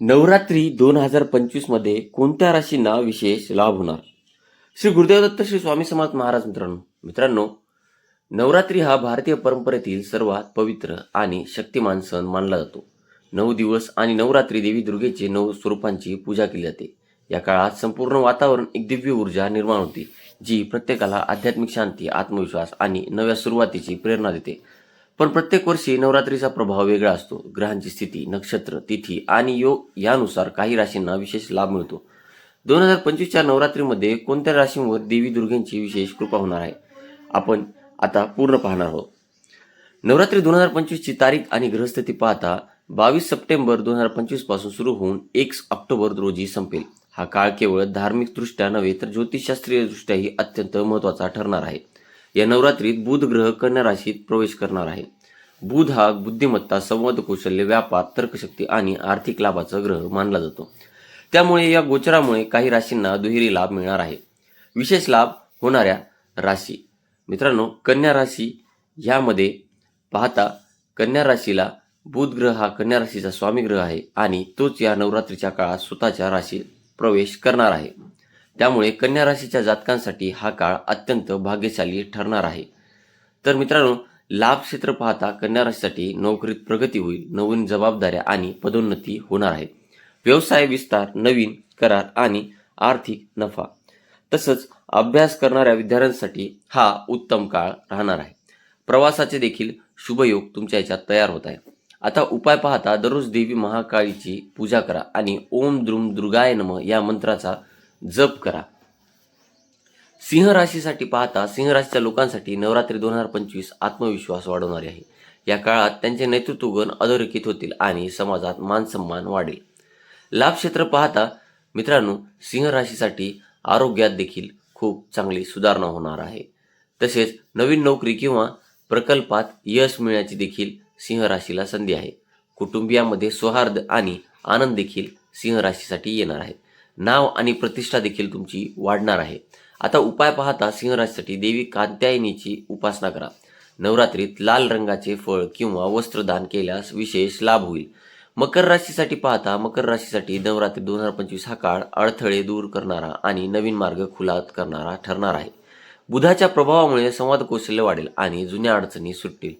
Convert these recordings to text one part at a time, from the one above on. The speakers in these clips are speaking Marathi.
नवरात्री दोन हजार पंचवीसमध्ये कोणत्या राशींना विशेष लाभ होणार? श्री गुरुदेव दत्त श्री स्वामी समाज महाराज मित्रांनो मित्रांनो नवरात्री हा भारतीय परंपरेतील सर्वात पवित्र आणि शक्तिमान सण मानला जातो. नऊ दिवस आणि नवरात्री देवी दुर्गेचे नऊ स्वरूपांची पूजा केली जाते. या काळात संपूर्ण वातावरण एक दिव्य ऊर्जा निर्माण होते जी प्रत्येकाला आध्यात्मिक शांती आत्मविश्वास आणि नव्या सुरुवातीची प्रेरणा देते. पण प्रत्येक वर्षी नवरात्रीचा प्रभाव वेगळा असतो. ग्रहांची स्थिती नक्षत्र तिथी आणि योग यानुसार काही राशींना विशेष लाभ मिळतो. दोन हजार पंचवीसच्या नवरात्रीमध्ये कोणत्या राशींवर देवी दुर्गेंची विशेष कृपा होणार आहे? आपण आता पूर्ण पाहणार आहोत. नवरात्री दोन हजार पंचवीसची तारीख आणि ग्रहस्थिती पाहता बावीस सप्टेंबर दोन हजार पंचवीसपासून सुरू होऊन एक ऑक्टोबर रोजी संपेल. हा काळ केवळ धार्मिकदृष्ट्या नव्हे तर ज्योतिषशास्त्रीय दृष्ट्याही अत्यंत महत्त्वाचा ठरणार आहे. या नवरात्रीत बुध ग्रह कन्या राशीत प्रवेश करणार आहे. बुध हा बुद्धिमत्ता संवाद कौशल्य व्यापार तर्कशक्ती आणि आर्थिक लाभाचा ग्रह मानला जातो. त्यामुळे या गोचरामुळे काही राशींना दुहेरी लाभ मिळणार आहे. विशेष लाभ होणाऱ्या राशी. मित्रांनो कन्या राशी यामध्ये पाहता कन्या राशीला बुध ग्रह हा कन्या राशीचा स्वामी ग्रह आहे आणि तोच या नवरात्रीच्या काळात स्वतःच्या राशीत प्रवेश करणार आहे. त्यामुळे कन्या राशीच्या जातकांसाठी हा काळ अत्यंत भाग्यशाली ठरणार आहे. तर मित्रांनो लाभ क्षेत्र पाहता कन्या राशीसाठी नोकरीत प्रगती होईल नवीन जबाबदाऱ्या आणि पदोन्नती होणार आहे. व्यवसाय विस्तार नवीन करार आणि आर्थिक नफा तसंच अभ्यास करणाऱ्या विद्यार्थ्यांसाठी हा उत्तम काळ राहणार आहे. प्रवासाचे देखील शुभयोग तुमच्या याच्यात तयार होत आहे आता उपाय पाहता दररोज देवी महाकाळीची पूजा करा आणि ओम द्रुम दुर्गाय नम या मंत्राचा जप करा. सिंह राशीसाठी पाहता सिंह राशीच्या लोकांसाठी नवरात्री दोन हजार पंचवीस आत्मविश्वास वाढवणारी आहे. या काळात त्यांचे नेतृत्व गुण अधोरेखित होतील आणि समाजात मानसन्मान वाढेल. लाभ क्षेत्र पाहता मित्रांनो सिंह राशीसाठी आरोग्यात देखील खूप चांगली सुधारणा होणार आहे. तसेच नवीन नोकरी किंवा प्रकल्पात यश मिळण्याची देखील सिंह राशीला संधी आहे. कुटुंबियामध्ये सौहार्द आणि आनंद देखील सिंह राशीसाठी येणार आहे. नाव आणि प्रतिष्ठा देखील तुमची वाढणार आहे. आता उपाय पाहता सिंहराजसाठी देवी कात्यायनीची उपासना करा. नवरात्रीत लाल रंगाचे फळ किंवा वस्त्रदान केल्यास विशेष लाभ होईल. मकर राशीसाठी पाहता मकर राशीसाठी नवरात्री दोन हजार पंचवीस हा काळ अडथळे दूर करणारा आणि नवीन मार्ग खुला करणारा ठरणार आहे. बुधाच्या प्रभावामुळे संवाद कौशल्य वाढेल आणि जुन्या अडचणी सुटतील.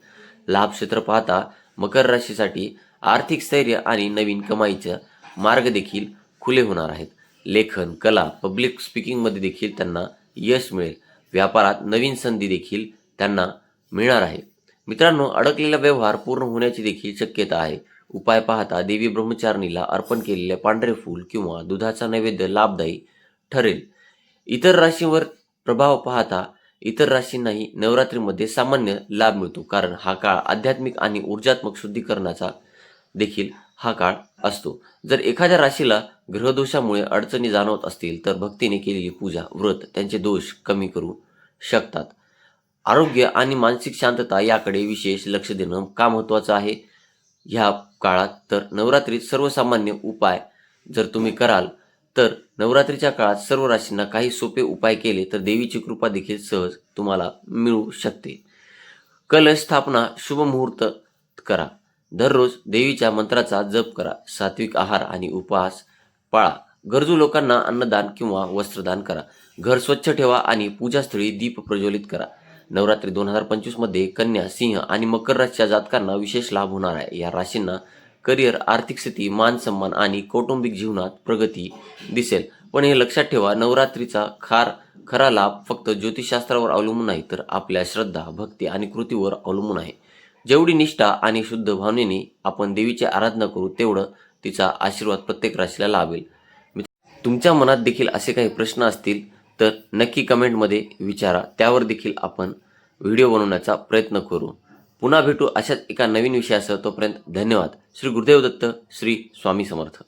लाभ क्षेत्र पाहता मकर राशीसाठी आर्थिक स्थैर्य आणि नवीन कमाईचे मार्ग देखील खुले होणार आहेत. लेखन कला पब्लिक स्पीकिंगमध्ये देखील त्यांना यश मिळेल. व्यापारात नवीन संधी देखील त्यांना मिळणार आहे. मित्रांनो अडकलेला व्यवहार पूर्ण होण्याची देखील शक्यता आहे. उपाय पाहता देवी ब्रह्मचारिणीला अर्पण केलेले पांढरे फूल किंवा दुधाचा नैवेद्य लाभदायी ठरेल. इतर राशींवर प्रभाव पाहता इतर राशींनाही नवरात्रीमध्ये सामान्य लाभ मिळतो कारण हा काळ आध्यात्मिक आणि ऊर्जात्मक शुद्धीकरणाचा देखील हा काळ असतो. जर एखाद्या राशीला ग्रहदोषामुळे अडचणी जाणवत असतील तर भक्तीने केलेली पूजा व्रत त्यांचे दोष कमी करू शकतात. आरोग्य आणि मानसिक शांतता याकडे विशेष लक्ष देणं का महत्त्वाचं आहे? ह्या काळात तर नवरात्रीत सर्वसामान्य उपाय जर तुम्ही कराल तर नवरात्रीच्या काळात सर्व राशींना काही सोपे उपाय केले तर देवीची कृपा देखील सहज तुम्हाला मिळू शकते. कलश स्थापना शुभ मुहूर्त करा. दररोज देवीच्या मंत्राचा जप करा सात्विक आहार आणि उपवास पाळा. गरजू लोकांना अन्नदान किंवा वस्त्रदान करा. घर स्वच्छ ठेवा आणि पूजास्थळी दीप प्रज्वलित करा. नवरात्री दोन हजार पंचवीसमध्ये कन्या सिंह आणि मकर राशीच्या जातकांना विशेष लाभ होणार आहे. या राशींना करिअर आर्थिक स्थिती मान सन्मान आणि कौटुंबिक जीवनात प्रगती दिसेल. पण हे लक्षात ठेवा नवरात्रीचा खार खरा लाभ फक्त ज्योतिषशास्त्रावर अवलंबून नाही तर आपल्या श्रद्धा भक्ती आणि कृतीवर अवलंबून आहे. जेवढी निष्ठा आणि शुद्ध भावनेने आपण देवीची आराधना करू तेवढं तिचा आशीर्वाद प्रत्येक राशीला लाभेल. तुमच्या मनात देखील असे काही प्रश्न असतील तर नक्की कमेंटमध्ये विचारा. त्यावर देखील आपण व्हिडिओ बनवण्याचा प्रयत्न करू. पुन्हा भेटू अशाच एका नवीन विषयासह. तोपर्यंत धन्यवाद. श्री गुरुदेव दत्त श्री स्वामी समर्थ.